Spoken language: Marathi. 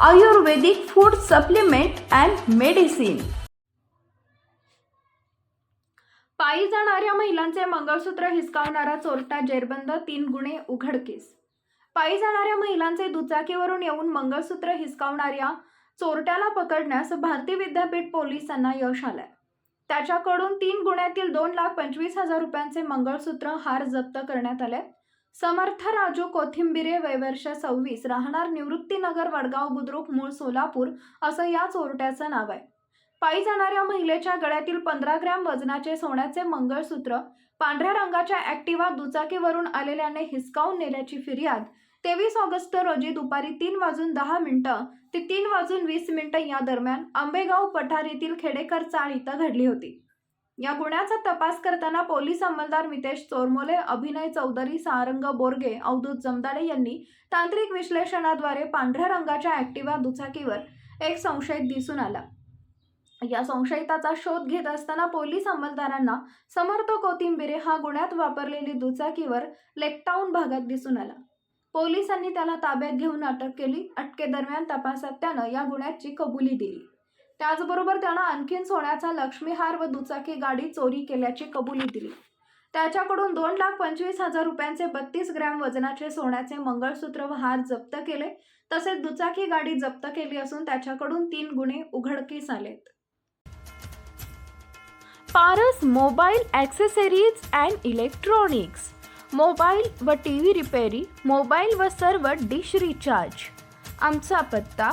Ayurvedic food supplement and medicine पायी जाणाऱ्या महिलांचे मंगळसूत्र हिसकावणारा चोरटा जेरबंद तीन गुन्हे उघडकीस पायी जाणाऱ्या महिलांचे दुचाकीवरून येऊन मंगळसूत्र हिसकावणाऱ्या चोरट्याला पकडण्यास भारती विद्यापीठ पोलिसांना यश आलंय. त्याच्याकडून तीन गुन्ह्यातील दोन लाख पंचवीस हजार रुपयांचे मंगळसूत्र हार जप्त करण्यात आले. समर्थ राजू कोथिंबिरे वयवर्ष सव्वीस राहणार निवृत्तीनगर वडगाव बुद्रुक मूळ सोलापूर असं या चोरट्याचं नाव आहे. पायी जाणाऱ्या महिलेच्या गळ्यातील पंधरा ग्रॅम वजनाचे सोन्याचे मंगळसूत्र पांढऱ्या रंगाच्या ॲक्टिवा दुचाकीवरून आलेल्याने हिसकावून नेल्याची फिर्याद तेवीस ऑगस्ट रोजी दुपारी तीन वाजून दहा मिनिटं ते तीन वाजून वीस मिनिटं या दरम्यान आंबेगाव पठार येथील खेडेकर चाळ इथं घडली होती. या गुन्ह्याचा तपास करताना पोलीस अंमलदार मितेश चोरमोले अभिनय चौधरी सारंग बोरगे अवधूत जमदाडे यांनी तांत्रिक विश्लेषणाद्वारे पांढऱ्या रंगाच्या ॲक्टिवा दुचाकीवर एक संशयित दिसून आला. या संशयिताचा शोध घेत असताना पोलीस अंमलदारांना समर्थ कोथिंबिरे हा गुन्ह्यात वापरलेली दुचाकीवर लेकटाऊन भागात दिसून आला. पोलिसांनी त्याला ताब्यात घेऊन अटक केली. अटकेदरम्यान तपासात त्यानं या गुन्ह्याची कबुली दिली. त्याचबरोबर त्यानं आणखीन सोन्याचा लक्ष्मीहार व दुचाकी गाडी चोरी केल्याची कबुली दिली. त्याच्याकडून दोन लाख पंचवीस हजार रुपयांचे बत्तीस ग्रॅम वजनाचे सोन्याचे मंगळसूत्र व हार जप्त केले. तसेच दुचाकी गाडी जप्त केली असून त्याच्याकडून तीन गुन्हे उघडकीस आलेत. Paras mobile accessories and electronics. Mobile व टी व्ही रिपेरी मोबाईल व सर्व डिश रिचार्ज. आमचा पत्ता